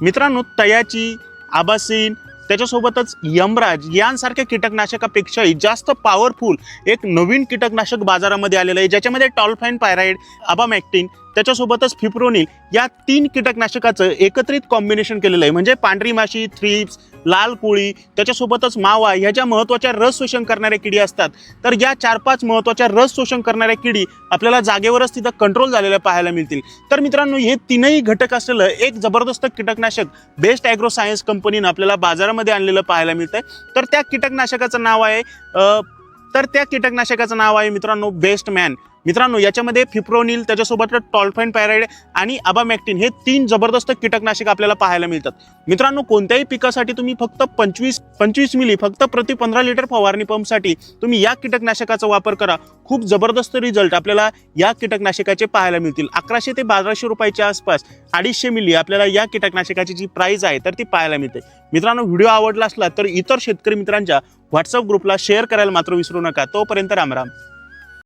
मित्रांनो तयाची आबासीन त्याच्यासोबतच यमराज यांसारख्या कीटकनाशकापेक्षाही जास्त पॉवरफुल एक नवीन कीटकनाशक बाजारामध्ये आलेलं आहे ज्याच्यामध्ये टॉलफाईन पायराईड अबामॅक्टिन त्याच्यासोबतच फिप्रोनिल या तीन कीटकनाशकाचं एकत्रित कॉम्बिनेशन केलेलं आहे. म्हणजे पांढरी माशी थ्रिप्स लाल कोळी त्याच्यासोबतच मावा ह्या ज्या महत्त्वाच्या रस शोषण करणाऱ्या किडी असतात. तर या चार पाच महत्त्वाच्या रस शोषण करणाऱ्या किडी आपल्याला जागेवरच तिथं कंट्रोल झालेल्या पाहायला मिळतील. तर मित्रांनो हे तीनही घटक असलेलं एक जबरदस्त कीटकनाशक बेस्ट ॲग्रो सायन्स कंपनीनं आपल्याला बाजारामध्ये आणलेलं पाहायला मिळतंय. तर त्या कीटकनाशकाचं नाव आहे तर त्या कीटकनाशकाचं नाव आहे मित्रांनो बेस्ट मॅन मित्रांनो याच्यामध्ये फिप्रोनिल त्याच्यासोबत टॉल्फाईन पॅराइड आणि अबामॅक्टिन हे तीन जबरदस्त कीटकनाशक आपल्याला पाहायला मिळतात. मित्रांनो कोणत्याही पिकासाठी तुम्ही फक्त पंचवीस पंचवीस मिली फक्त प्रति पंधरा लिटर फवारणी पंपसाठी तुम्ही या कीटकनाशकाचा वापर करा. खूप जबरदस्त रिझल्ट आपल्याला या कीटकनाशकाचे पाहायला मिळतील. अकराशे ते बाराशे रुपयाच्या आसपास अडीचशे मिली आपल्याला या कीटकनाशकाची जी प्राईज आहे तर ती पाहायला मिळते. मित्रांनो व्हिडिओ आवडला असला तर इतर शेतकरी मित्रांच्या व्हॉट्सअप ग्रुपला शेअर करायला मात्र विसरू नका. तोपर्यंत रामराम